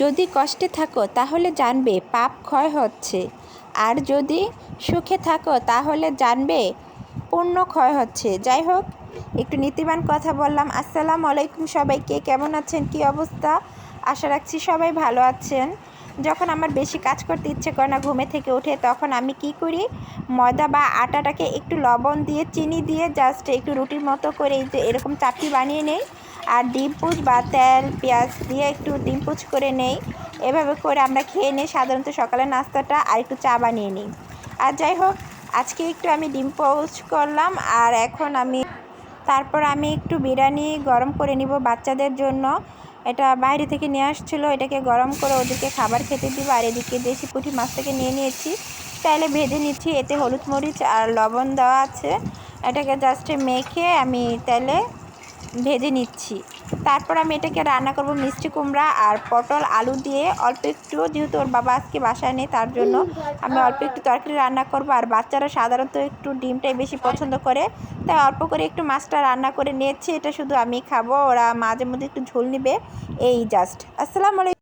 যদি কষ্টে থাকো, তাহলে জানবে পাপ ক্ষয় হচ্ছে। আর যদি সুখে থাকো, তাহলে জানবে পুণ্য ক্ষয় হচ্ছে। যাই হোক, একটু নীতিবান কথা বললাম। আসসালামু আলাইকুম সবাইকে, কেমন আছেন? কি অবস্থা? আশা রাখছি সবাই ভালো আছেন। যখন আমার বেশি কাজ করতে ইচ্ছে করে না ঘুমে থেকে উঠে, তখন আমি কি করি? ময়দা বা আটাটাকে একটু লবণ দিয়ে, চিনি দিয়ে জাস্ট একটু রুটির মতো করে এই যে এরকম চাপটি বানিয়ে নেই। আর ডিম পুচ বা তেল, পেঁয়াজ দিয়ে একটু ডিম পুচ করে নেই। এভাবে করে আমরা খেয়ে নিই সাধারণত সকালের নাস্তাটা আর একটু চা বানিয়ে নিই। আর যাই হোক, আজকে একটু আমি ডিম পোচ করলাম আর এখন আমি, তারপর আমি একটু বিরিয়ানি গরম করে নিব বাচ্চাদের জন্য। এটা বাইরে থেকে নিয়ে আসছিল, এটাকে গরম করে ওদেরকে খাবার খেতে দিব। আর এদিকে দেশি পুঁটি মাছটাকে নিয়ে নিয়েছি। তাইলে ভেজে নিচ্ছি, এতে হলুদ মরিচ আর লবণ দেওয়া আছে। এটাকে জাস্ট মেখে আমি তেলে ভেজে নিচ্ছি। তারপর আমি এটাকে রান্না করব মিষ্টি কুমড়া আর পটল আলু দিয়ে। অল্প একটু, যেহেতু ওর বাবা আজকে বাসায় নেই, তার জন্য আমি অল্প একটু তরকারি রান্না করব। আর বাচ্চারা সাধারণত একটু ডিমটাই বেশি পছন্দ করে। তাই অল্প করে একটু মাছটা রান্না করে নিয়েছি। এটা শুধু আমি খাব, ওরা মাঝে মধ্যে একটু ঝোল নিবে। এই জাস্ট আসসালামু আলাইকুম।